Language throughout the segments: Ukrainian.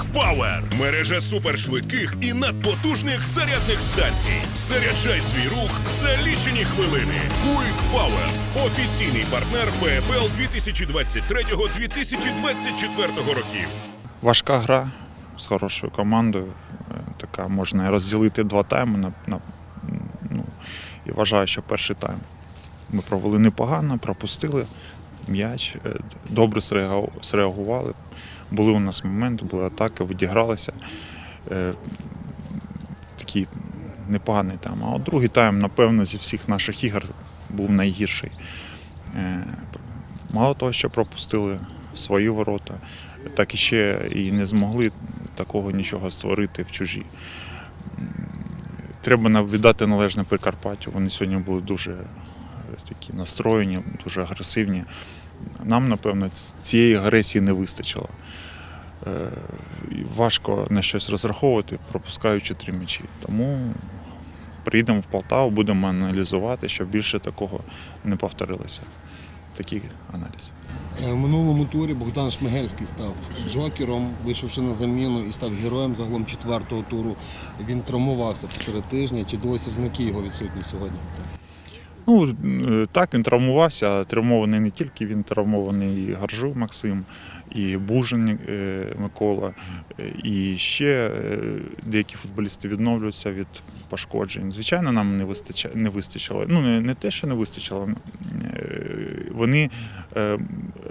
Quick Power – мережа супершвидких і надпотужних зарядних станцій. Заряджай свій рух за лічені хвилини. Quick Power – офіційний партнер ПФЛ 2023-2024 років. Важка гра з хорошою командою. Е, Така можна розділити два тайми. На, на, ну, і вважаю, що перший тайм ми провели непогано, пропустили м'яч, е, добре зреагували. Були у нас моменти, були атаки, відігралися. Е, Такий непоганий тайм. А от другий тайм, напевно, зі всіх наших ігор був найгірший. Е, Мало того, що пропустили свої ворота, так і ще і не змогли такого нічого створити в чужі. Треба віддати належне Прикарпаттю. Вони сьогодні були дуже такі настроєні, дуже агресивні. Нам, напевно, цієї агресії не вистачило. Е, Важко на щось розраховувати, пропускаючи три м'ячі. Тому приїдемо в Полтаву, будемо аналізувати, щоб більше такого не повторилося. Такий аналіз. Е, В минулому турі Богдан Шмигельський став джокером, вийшовши на заміну і став героєм загалом четвертого туру. Він травмувався посеред тижня. Чи далися знаки його відсутні сьогодні? Ну е, так, він травмувався, травмований не тільки він, травмований і Гаржу Максим, і Бужин е, Микола, е, і ще деякі футболісти відновлюються від пошкоджень. Звичайно, нам не вистачало, не вистачило. Ну не, те, що не вистачило. Вони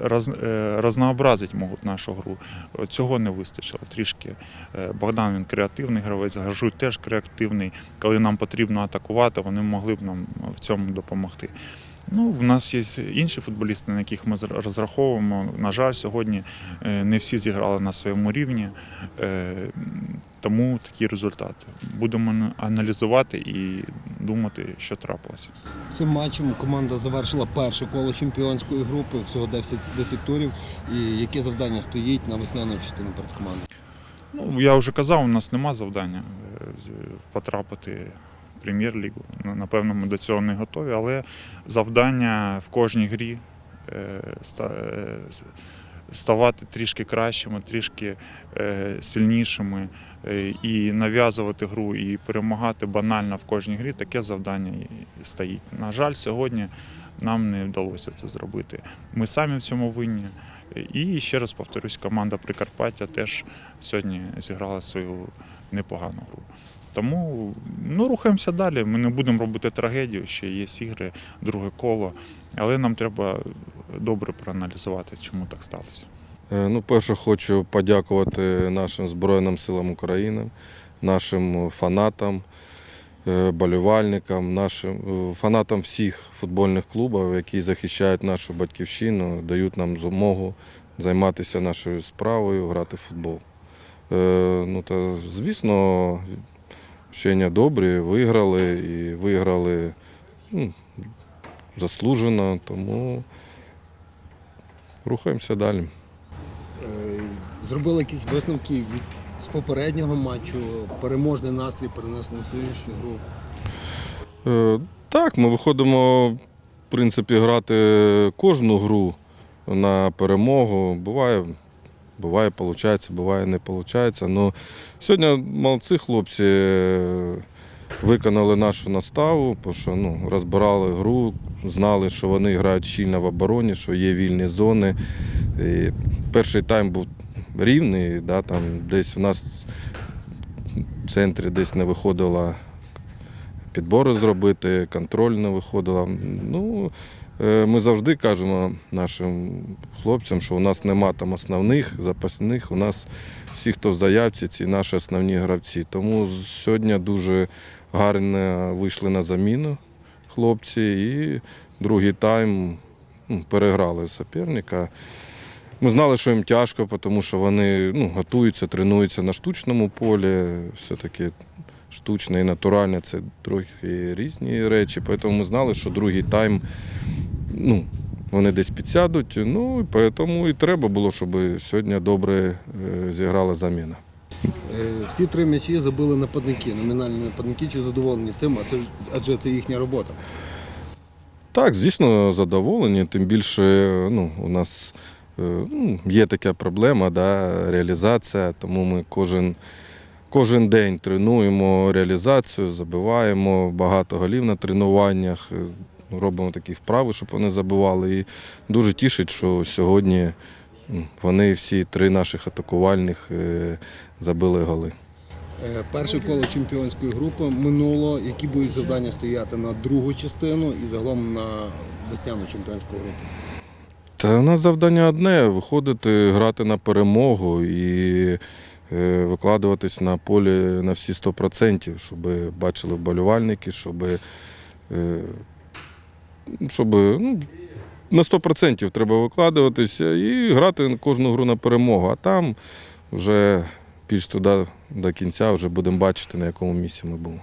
роз, е, разнообразить можуть нашу гру. Цього не вистачило трішки. Е, Богдан він креативний гравець, Гаржуй теж креативний. Коли нам потрібно атакувати, вони могли б нам в цьому допомогти. Ну, у нас є інші футболісти, на яких ми розраховуємо. На жаль, сьогодні е, не всі зіграли на своєму рівні, е, тому такі результати. Будемо аналізувати і думати, що трапилося. Цим матчем команда завершила перше коло чемпіонської групи, всього 10, 10 турів. І яке завдання стоїть на весняну частину перед командою? Ну, я вже казав, у нас нема завдання е, потрапити в прем'єр-лігу. Ну, Напевно, ми до цього не готові, але завдання в кожній грі е, е, ставати трішки кращими, трішки е, сильнішими і нав'язувати гру, і перемагати банально в кожній грі, таке завдання стоїть. На жаль, сьогодні нам не вдалося це зробити. Ми самі в цьому винні. І ще раз повторюсь, команда Прикарпаття теж сьогодні зіграла свою непогану гру. Тому ну, рухаємося далі. Ми не будемо робити трагедію, ще є ігри, друге коло. Але нам треба добре проаналізувати, чому так сталося. Е, Ну, перше, хочу подякувати нашим Збройним силам України, нашим фанатам, е, болівальникам, нашим е, фанатам всіх футбольних клубів, які захищають нашу батьківщину, дають нам змогу займатися нашою справою, грати в футбол. Ну, та, звісно, вчення добрі, виграли і виграли ну, заслужено, тому рухаємося далі. Е, Зробили якісь висновки від з попереднього матчу, переможний настрій перенесли на сьогоднішню гру. Е, Так, ми виходимо, в принципі, грати кожну гру на перемогу. Буває, буває, виходить, буває, не виходить. Ну, сьогодні молодці хлопці е, виконали нашу наставу, тому що ну, розбирали гру, знали, що вони грають щільно в обороні, що є вільні зони. І перший тайм був рівний, да, там десь у нас в центрі десь не виходила підбори зробити, контроль не виходила. Ну, е, ми завжди кажемо нашим хлопцям, що у нас нема там основних, запасних. У нас всі, хто в заявці, ці наші основні гравці. Тому сьогодні дуже гарно вийшли на заміну хлопці і другий тайм ну, переграли суперника. Ми знали, що їм тяжко, тому що вони ну, готуються, тренуються на штучному полі. Все-таки штучне і натуральне це трохи різні речі. Тому ми знали, що другий тайм ну, вони десь підсядуть. Ну і тому і треба було, щоб сьогодні добре е, зіграла заміна. Е, Всі три м'ячі забили нападники, номінальні нападники, чи задоволені тим, а це, адже це їхня робота. Так, звісно, задоволені. Тим більше ну, у нас ну, є така проблема, да, реалізація, тому ми кожен, кожен день тренуємо реалізацію, забиваємо багато голів на тренуваннях, е, робимо такі вправи, щоб вони забивали. І дуже тішить, що сьогодні вони всі три наших атакувальних е, забили голи. Е, Перше коло чемпіонської групи минуло. Які будуть завдання стояти на другу частину і загалом на весняну чемпіонську групу? Та у нас завдання одне виходити, грати на перемогу і викладуватись на полі на всі 100%, щоб бачили вболівальники, щоб, е, щоб ну, на 100% треба викладуватися і грати кожну гру на перемогу. А там вже більш туди до кінця вже будемо бачити, на якому місці ми будемо.